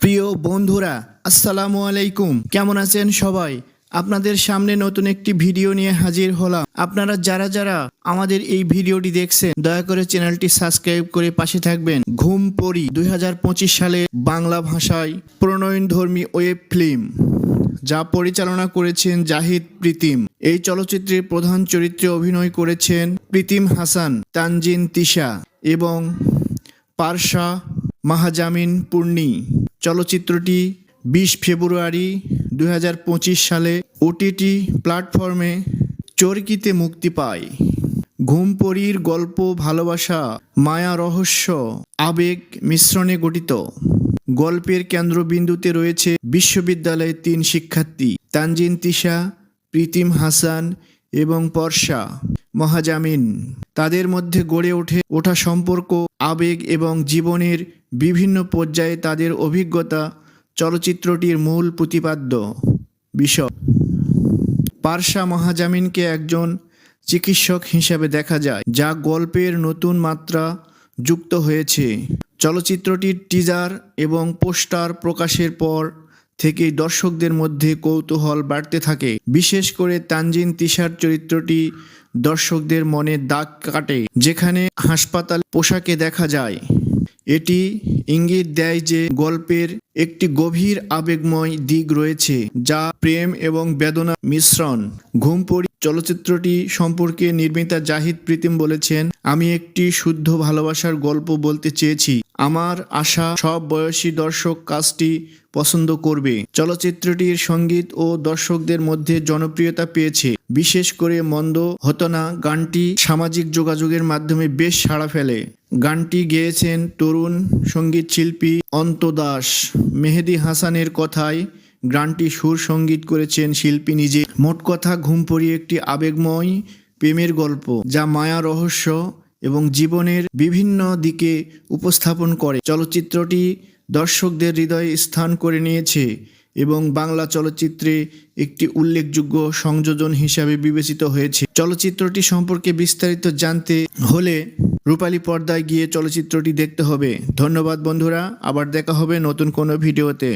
প্রিয় বন্ধুরা, আসসালামু আলাইকুম। কেমন আছেন সবাই? আপনাদের সামনে নতুন একটি ভিডিও নিয়ে হাজির হলাম। আপনারা যারা যারা আমাদের এই ভিডিওটি দেখছেন, দয়া করে চ্যানেলটি সাবস্ক্রাইব করে পাশে থাকবেন। ঘুম পড়ি দুই সালে বাংলা ভাষায় প্রণয়ন ধর্মী ওয়েব ফিল্ম, যা পরিচালনা করেছেন জাহিদ প্রীতিম। এই চলচ্চিত্রের প্রধান চরিত্রে অভিনয় করেছেন প্রীতিম হাসান, তানজিন তিশা এবং পারশা মাহাজামিন পূর্ণি চলচ্চিত্রটি বিশ ফেব্রুয়ারি দু হাজার পঁচিশ সালে ওটিটি প্ল্যাটফর্মে চরকিতে মুক্তি পায়। ঘুমপরির গল্প, ভালোবাসা, মায়া, রহস্য, আবেগ মিশ্রণে গঠিত। গল্পের কেন্দ্রবিন্দুতে রয়েছে বিশ্ববিদ্যালয়ের তিন শিক্ষার্থী তানজিন তিশা, প্রীতিম হাসান এবং পর্ষা মহাজামিন। তাদের মধ্যে গড়ে ওঠে ওঠা সম্পর্ক, আবেগ এবং জীবনের বিভিন্ন পর্যায়ে তাদের অভিজ্ঞতা চলচ্চিত্রটির মূল প্রতিপাদ্য। বিষয় পার্শা মহাজামিনকে একজন চিকিৎসক হিসেবে দেখা যায়, যা গল্পের নতুন মাত্রা যুক্ত হয়েছে। চলচ্চিত্রটির টিজার এবং পোস্টার প্রকাশের পর থেকেই দর্শকদের মধ্যে কৌতূহল বাড়তে থাকে। বিশেষ করে তানজিন তিশার চরিত্রটি দর্শকদের মনে দাগ কাটে, যেখানে হাসপাতাল পোশাকে দেখা যায়। এটি ইঙ্গিত দেয় যে গল্পের একটি গভীর আবেগময় দিক রয়েছে, যা প্রেম এবং বেদনা মিশ্রণ। ঘুমপড়ি চলচ্চিত্রটি সম্পর্কে নির্মিতা জাহিদ প্রীতিম বলেছেন, আমি একটি শুদ্ধ ভালোবাসার গল্প বলতে চেয়েছি। আমার আশা সব বয়সী দর্শক কাজটি পছন্দ করবে। চলচ্চিত্রটির সংগীত ও দর্শকদের মধ্যে জনপ্রিয়তা পেয়েছে। বিশেষ করে মন্দ হতনা গানটি সামাজিক যোগাযোগের মাধ্যমে বেশ সাড়া ফেলে। গানটি গেয়েছেন তরুণ সংগীত শিল্পী অন্ত দাস। মেহেদি হাসানের কথায় গানটি সুর সংগীত করেছেন শিল্পী নিজে। মোট কথা ঘুম পড়িয়ে একটি আবেগময় প্রেমের গল্প যা মায়া রহস্য এবং জীবনের বিভিন্ন দিকে উপস্থাপন করে। চলচ্চিত্রটি দর্শকদের হৃদয়ে স্থান করে নিয়েছে এবং বাংলা চলচ্চিত্রে একটি উল্লেখযোগ্য সংযোজন হিসাবে বিবেচিত হয়েছে। চলচ্চিত্রটি সম্পর্কে বিস্তারিত জানতে হলে রূপালী পর্দায় গিয়ে চলচ্চিত্রটি দেখতে হবে। ধন্যবাদ বন্ধুরা আবার দেখা হবে নতুন কোনো ভিডিওতে।